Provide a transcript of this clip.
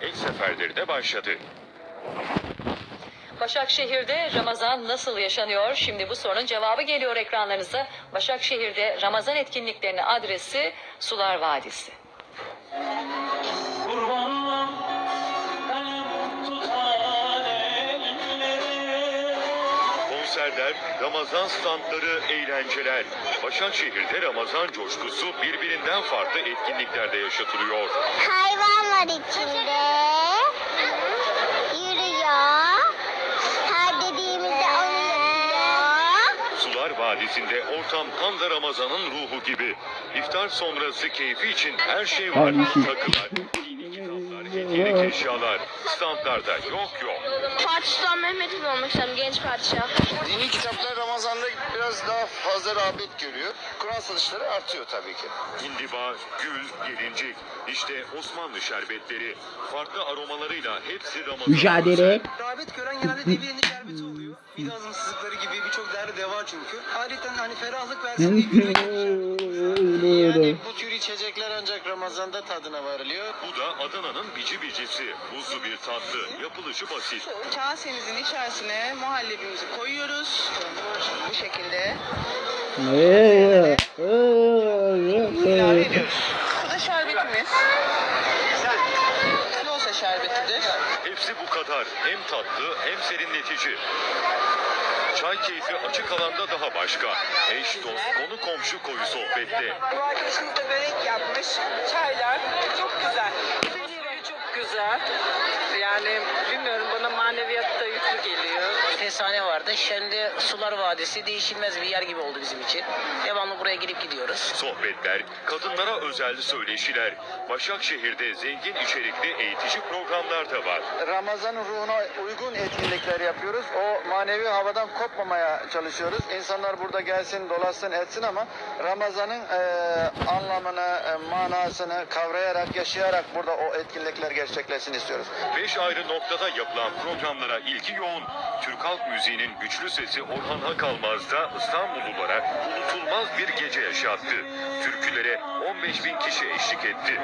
ek seferlerine başladı. Başakşehir'de Ramazan nasıl yaşanıyor? Şimdi bu sorunun cevabı geliyor ekranlarınıza. Başakşehir'de Ramazan etkinliklerinin adresi Sular Vadisi. Konserler, Ramazan standları, eğlenceler. Başakşehir'de Ramazan coşkusu birbirinden farklı etkinliklerde yaşatılıyor. Hayvan var içinde. Yürüyor. Her dediğimizde onu yapıyor. Sular Vadisi'nde ortam tam da Ramazan'ın ruhu gibi. İftar sonrası keyfi için her şey var. Takılar, hediyelik eşyalar. Standlarda yok yok. Padişah Mehmet'in olmak istiyorum genç padişah. Dini kitaplar Ramazan'da biraz daha fazla rağbet görüyor. Kur'an satışları artıyor tabii ki. Hindiba, gül, gelincik. İşte Osmanlı şerbetleri. Farklı aromalarıyla hepsi Ramazan. Mücadele. Rağbet gören genelde devlerin şerbeti oluyor. Mide hazımsızlıkları gibi birçok derdi deva çünkü. Ayrıca hani ferahlık versin diye bir Yani bu tür içecekler ancak Ramazan'da tadına varılıyor. Bu da Adana'nın bici bicisi. Buzlu bir tatlı. Yapılışı basit. Kasemizin içerisine muhallebimizi koyuyoruz. Bu şekilde. ilave ediyoruz. Bu da şerbetimiz. Şerbetidir. Hepsi bu kadar. Hem tatlı hem serinletici. Çay keyfi açık alanda daha başka. Eş, dost, konu komşu koyu sohbette. Bu arkadaşımız da börek yapmış. Çaylar çok güzel. çok güzel. Yani Fesane vardı. Şimdi Sular Vadisi değişilmez bir yer gibi oldu bizim için. Devamlı buraya gidip gidiyoruz. Sohbetler, kadınlara özel söyleşiler. Başakşehir'de zengin içerikli eğitici programlar da var. Ramazan'ın ruhuna uygun etkinlikler yapıyoruz. O manevi havadan kopmamaya çalışıyoruz. İnsanlar burada gelsin, dolaşsın, etsin ama Ramazan'ın eee, anlamını, e, manasını kavrayarak, yaşayarak burada o etkinlikler gerçekleşsin istiyoruz. Beş ayrı noktada yapılan programlara ilgi yoğun. Türk halk müziğinin güçlü sesi Orhan Hakalmaz da İstanbullulara unutulmaz bir gece yaşattı. Türkülere 15 bin kişi eşlik etti.